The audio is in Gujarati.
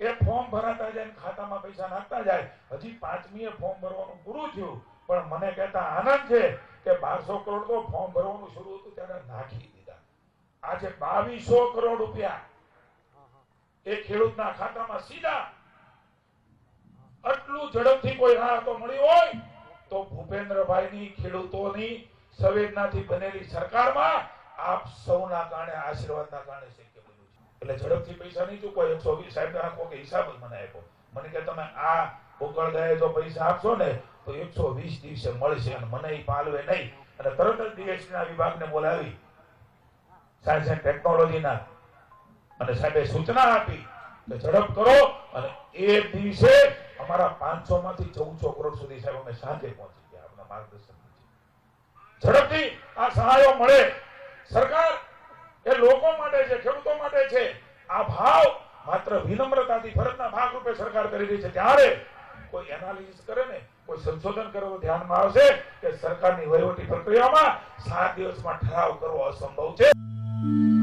એ ફોર્મ ભરાતા જાય ને ખાતામાં પૈસા નાખતા જાય. હજી પાંચમીએ ફોર્મ ભરવાનું પૂરું થયું. પણ મને કહેતા આનંદ છે કે બારસો કરોડ તો ફોર્મ ભરવાનું શરૂ હતું ત્યારે નાખી દીધા. આજે બાવીસો કરોડ રૂપિયા એ ખેડૂતના ખાતામાં સીધા. આટલું ઝડપથી કોઈ રાહતો મળી હોય તો ભૂપેન્દ્રભાઈની, ખેડૂતોની, સંવેદનાથી બનેલી સરકારમાં આપ સૌના કારણે, આશીર્વાદના કારણે શક્ય બન્યું એટલે ઝડપથી પૈસા નહીં ચૂકવાય એકસો વીસ સાહેબ આંખો કે હિસાબ જ મને આપ્યો. મને કે તમે આ ઉકળ ગયા જો પૈસા આપશો ને, તો એકસો વીસ દિવસે મળશે અને મને એ પાલવે નહીં. અને તરત જ ડીએસટી ના વિભાગને બોલાવી. સાયન્સ એન્ડ ટેકનોલોજીના અને સાહેબે સૂચના આપી કે ઝડપ કરો અને એ દિવસે અમારા પાંચસો માંથી ચૌદસો કરોડ સુધી સાહેબ અમે સાંજે પહોંચી ગયા આપણા માર્ગદર્શન. ઝડપથી આ સહાયો મળે. સરકાર એ લોકો માટે છે, ખેડૂતો માટે છે. આ ભાવ માત્ર વિનમ્રતાથી, ફરજના ભાગરૂપે સરકાર કરી રહી છે. ત્યારે કોઈ એનાલિસિસ કરે ને, કોઈ સંશોધન કરવું ધ્યાનમાં આવશે કે સરકારની વહીવટી પ્રક્રિયામાં સાત દિવસમાં ઠરાવ કરવો અસંભવ છે.